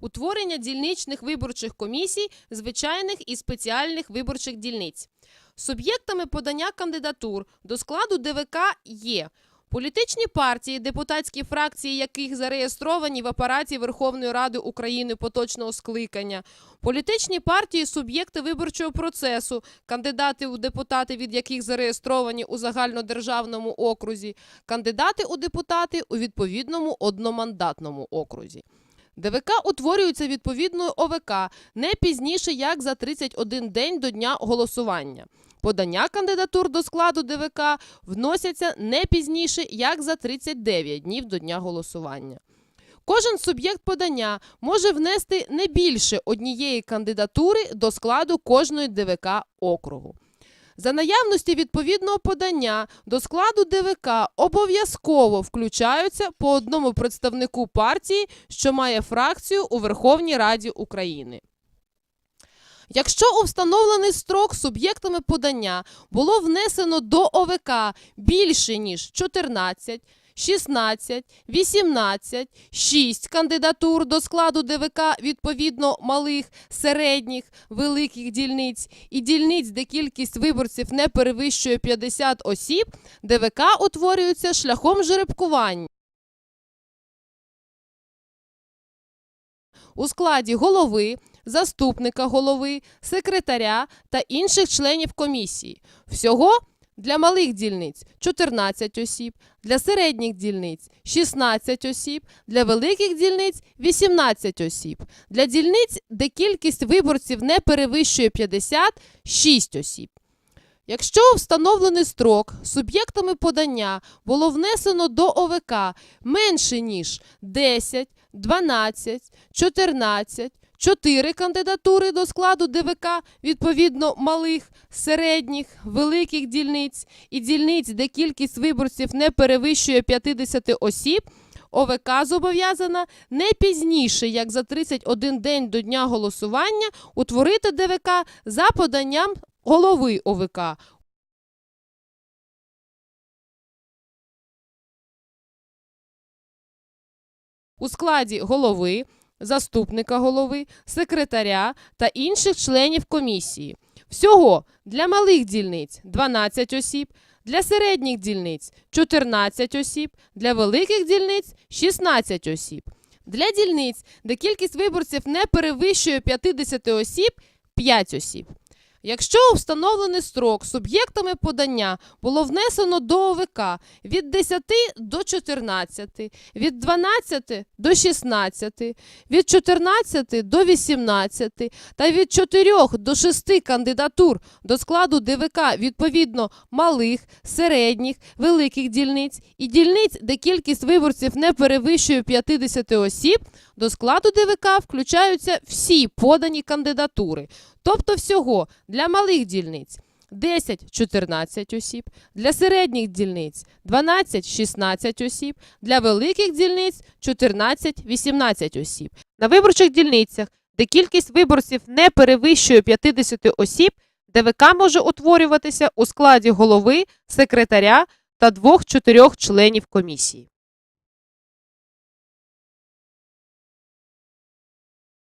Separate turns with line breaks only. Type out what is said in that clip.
Утворення дільничних виборчих комісій, звичайних і спеціальних виборчих дільниць. Суб'єктами подання кандидатур до складу ДВК є політичні партії, депутатські фракції яких зареєстровані в апараті Верховної Ради України поточного скликання, політичні партії, суб'єкти виборчого процесу, кандидати у депутати, від яких зареєстровані у загальнодержавному окрузі, кандидати у депутати у відповідному одномандатному окрузі. ДВК утворюється відповідною ОВК не пізніше як за 31 день до дня голосування. Подання кандидатур до складу ДВК вносяться не пізніше як за 39 днів до дня голосування. Кожен суб'єкт подання може внести не більше однієї кандидатури до складу кожної ДВК округу. За наявності відповідного подання до складу ДВК обов'язково включаються по одному представнику партії, що має фракцію у Верховній Раді України. Якщо у встановлений строк суб'єктами подання було внесено до ОВК більше ніж 14, 16, 18, 6 кандидатур до складу ДВК відповідно малих, середніх, великих дільниць і дільниць, де кількість виборців не перевищує 50 осіб, ДВК утворюється шляхом жеребкування. У складі голови, заступника голови, секретаря та інших членів комісії. Всього для малих дільниць 14 осіб, для середніх дільниць 16 осіб, для великих дільниць 18 осіб, для дільниць, де кількість виборців не перевищує 50 – 6 осіб. Якщо у встановлений строк суб'єктами подання було внесено до ОВК менше ніж 10, 12, 14, 4 кандидатури до складу ДВК відповідно малих, середніх, великих дільниць і дільниць, де кількість виборців не перевищує 50 осіб, ОВК зобов'язана не пізніше, як за 31 день до дня голосування, утворити ДВК за поданням голови ОВК. У складі голови, заступника голови, секретаря та інших членів комісії. Всього для малих дільниць 12 осіб, для середніх дільниць 14 осіб, для великих дільниць 16 осіб. Для дільниць, де кількість виборців не перевищує 50 осіб 5 осіб. Якщо у встановлений строк суб'єктами подання було внесено до ОВК від 10 до 14, від 12 до 16, від 14 до 18 та від 4 до 6 кандидатур до складу ДВК відповідно малих, середніх, великих дільниць і дільниць, де кількість виборців не перевищує 50 осіб, до складу ДВК включаються всі подані кандидатури. Тобто всього для малих дільниць 10-14 осіб, для середніх дільниць 12-16 осіб, для великих дільниць 14-18 осіб. На виборчих дільницях, де кількість виборців не перевищує 50 осіб, ДВК може утворюватися у складі голови, секретаря та двох-чотирьох членів комісії.